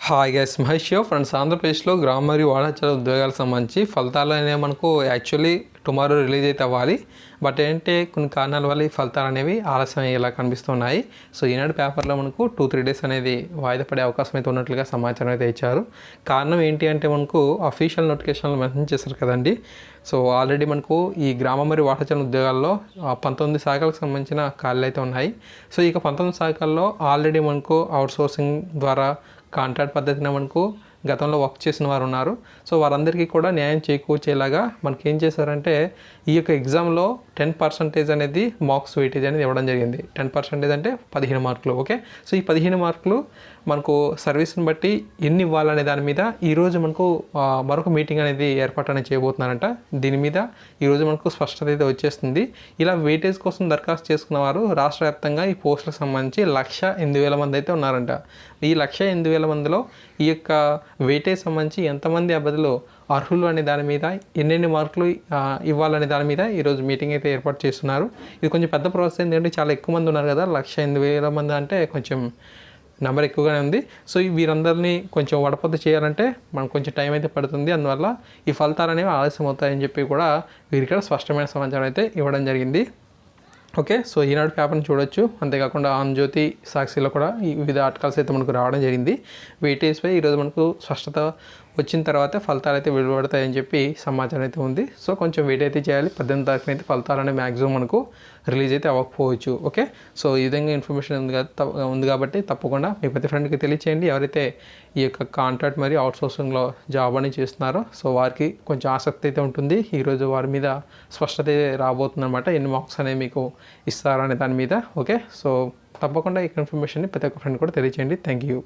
Hi guys Mahesh show friends ఆంధ్రప్రదేశ్లో గ్రామ మరియు వాడాచల ఉద్యోగాలకు సంబంధించి ఫలితాలు అనేవి మనకు యాక్చువల్లీ టుమారో రిలీజ్ అయితే అవ్వాలి. బట్ ఏంటంటే కొన్ని కారణాల వల్ల ఈ ఫలితాలు అనేవి ఆలస్యం అయ్యేలా కనిపిస్తున్నాయి. సో ఈనాడు పేపర్లో మనకు టూ త్రీ డేస్ అనేది వాయిదా పడే అవకాశం అయితే ఉన్నట్లుగా సమాచారం అయితే ఇచ్చారు. కారణం ఏంటి అంటే మనకు అఫీషియల్ నోటిఫికేషన్లు మెన్షన్ చేశారు కదండి. సో ఆల్రెడీ మనకు ఈ గ్రామ మరియు వాటాచరణ ఉద్యోగాల్లో ఆ, పంతొమ్మిది శాఖలకు సంబంధించిన ఖాళీలు అయితే ఉన్నాయి. సో ఇక పంతొమ్మిది శాఖల్లో ఆల్రెడీ మనకు అవుట్ సోర్సింగ్ ద్వారా కాంట్రాక్ట్ పద్ధతిన మనకు గతంలో వర్క్ చేసిన వారు ఉన్నారు. సో వారందరికీ కూడా న్యాయం చేకూర్చేలాగా మనకి ఏం చేశారంటే ఈ యొక్క ఎగ్జామ్లో టెన్ పర్సెంటేజ్ అనేది మార్క్స్ వెయిటేజ్ అనేది ఇవ్వడం జరిగింది. టెన్ పర్సెంటేజ్ అంటే పదిహేను మార్కులు ఓకే సో ఈ పదిహేను మార్కులు మనకు సర్వీస్ని బట్టి ఎన్ని ఇవ్వాలనే దాని మీద ఈరోజు మనకు మరొక మీటింగ్ అనేది ఏర్పాటు అనేది చేయబోతున్నారంట. దీని మీద ఈరోజు మనకు స్పష్టత అయితే వచ్చేస్తుంది. ఇలా వెయిటేజ్ కోసం దరఖాస్తు చేసుకున్న వారు రాష్ట్ర వ్యాప్తంగా ఈ పోస్టులకు సంబంధించి లక్ష ఎనిమిది వేల మంది అయితే ఉన్నారంట. ఈ లక్ష ఎనిమిది వేల మందిలో ఈ యొక్క వెయిటేజ్ సంబంధించి ఎంతమంది అభ్యర్థులు అర్హులు అనే దాని మీద ఎన్నెన్ని మార్కులు ఇవ్వాలనే దాని మీద ఈరోజు మీటింగ్ అయితే ఏర్పాటు చేస్తున్నారు. ఇది కొంచెం పెద్ద ప్రాసెస్ ఏంటంటే చాలా ఎక్కువ మంది ఉన్నారు కదా. లక్ష ఎనిమిది వేల మంది అంటే కొంచెం నెంబర్ ఎక్కువగానే ఉంది. సో వీరందరినీ కొంచెం వడపొద్దు చేయాలంటే మనకు కొంచెం టైం అయితే పడుతుంది. అందువల్ల ఈ ఫలితాలు అనేవి ఆలస్యం అవుతాయని చెప్పి కూడా వీరికి స్పష్టమైన సమాచారం అయితే ఇవ్వడం జరిగింది. ఓకే. సో ఈనాడు పేపర్ని చూడొచ్చు. అంతేకాకుండా ఆంజ్యోతి సాక్షిలో కూడా ఈ వివిధ ఆర్టికల్స్ అయితే మనకు రావడం జరిగింది. వెయిటేజ్పై ఈరోజు మనకు స్పష్టత వచ్చిన తర్వాత ఫలితాలు అయితే వెలువడతాయని చెప్పి సమాచారం అయితే ఉంది. సో కొంచెం వెయిట్ అయితే చేయాలి. పద్దెనిమిది తారీఖున అయితే ఫలితాలు అనేవి మ్యాక్సిమం మనకు రిలీజ్ అయితే అవ్వకపోవచ్చు. ఓకే సో ఈ విధంగా ఇన్ఫర్మేషన్ ఉంది ఉంది కాబట్టి తప్పకుండా మీ ప్రతి ఫ్రెండ్కి తెలియచేయండి. ఎవరైతే ఈ యొక్క కాంట్రాక్ట్ మరియు అవుట్సోర్సింగ్లో జాబ్ అని చేస్తున్నారో సో వారికి కొంచెం ఆసక్తి అయితే ఉంటుంది. ఈరోజు వారి మీద స్పష్టత రాబోతుంది అనమాట ఎన్ని మార్క్స్ అనేవి మీకు ఇస్తారనే అనే దాని మీద. ఓకే సో తప్పకుండా ఈ ఇన్ఫర్మేషన్ని ప్రతి ఒక్క ఫ్రెండ్ కూడా తెలియచేయండి. Thank you